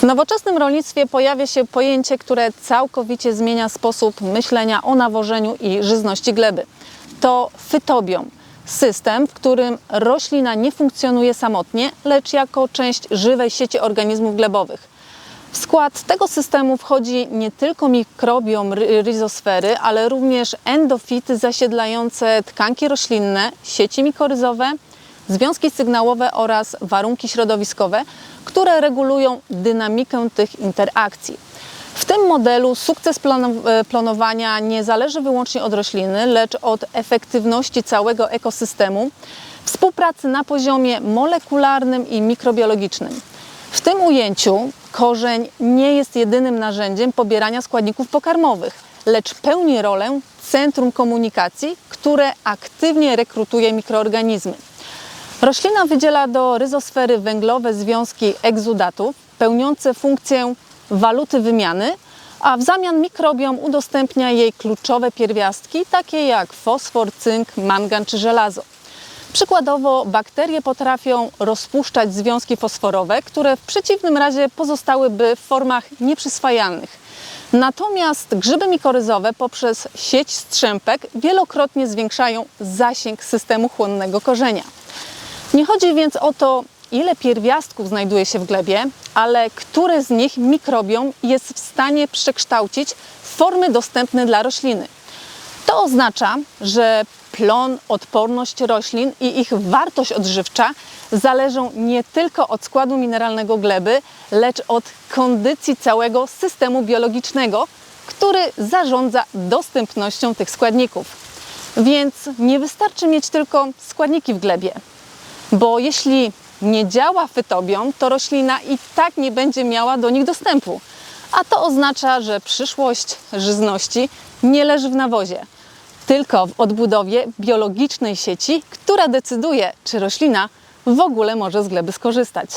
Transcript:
W nowoczesnym rolnictwie pojawia się pojęcie, które całkowicie zmienia sposób myślenia o nawożeniu i żyzności gleby. To fytobiom. System, w którym roślina nie funkcjonuje samotnie, lecz jako część żywej sieci organizmów glebowych. W skład tego systemu wchodzi nie tylko mikrobiom ry- rizosfery, ale również endofity zasiedlające tkanki roślinne, sieci mikoryzowe, związki sygnałowe oraz warunki środowiskowe, które regulują dynamikę tych interakcji. W tym modelu sukces e, planowania nie zależy wyłącznie od rośliny, lecz od efektywności całego ekosystemu, współpracy na poziomie molekularnym i mikrobiologicznym. W tym ujęciu korzeń nie jest jedynym narzędziem pobierania składników pokarmowych, lecz pełni rolę centrum komunikacji, które aktywnie rekrutuje mikroorganizmy. Roślina wydziela do ryzosfery węglowe związki egzudatów, pełniące funkcję waluty wymiany, a w zamian mikrobiom udostępnia jej kluczowe pierwiastki, takie jak fosfor, cynk, mangan czy żelazo. Przykładowo bakterie potrafią rozpuszczać związki fosforowe, które w przeciwnym razie pozostałyby w formach nieprzyswajalnych. Natomiast grzyby mikoryzowe poprzez sieć strzępek wielokrotnie zwiększają zasięg systemu chłonnego korzenia. Nie chodzi więc o to, ile pierwiastków znajduje się w glebie, ale które z nich mikrobiom jest w stanie przekształcić w formy dostępne dla rośliny. To oznacza, że plon, odporność roślin i ich wartość odżywcza zależą nie tylko od składu mineralnego gleby, lecz od kondycji całego systemu biologicznego, który zarządza dostępnością tych składników. Więc nie wystarczy mieć tylko składniki w glebie, bo jeśli nie działa fytobiom, to roślina i tak nie będzie miała do nich dostępu. A to oznacza, że przyszłość żyzności nie leży w nawozie, tylko w odbudowie biologicznej sieci, która decyduje, czy roślina w ogóle może z gleby skorzystać.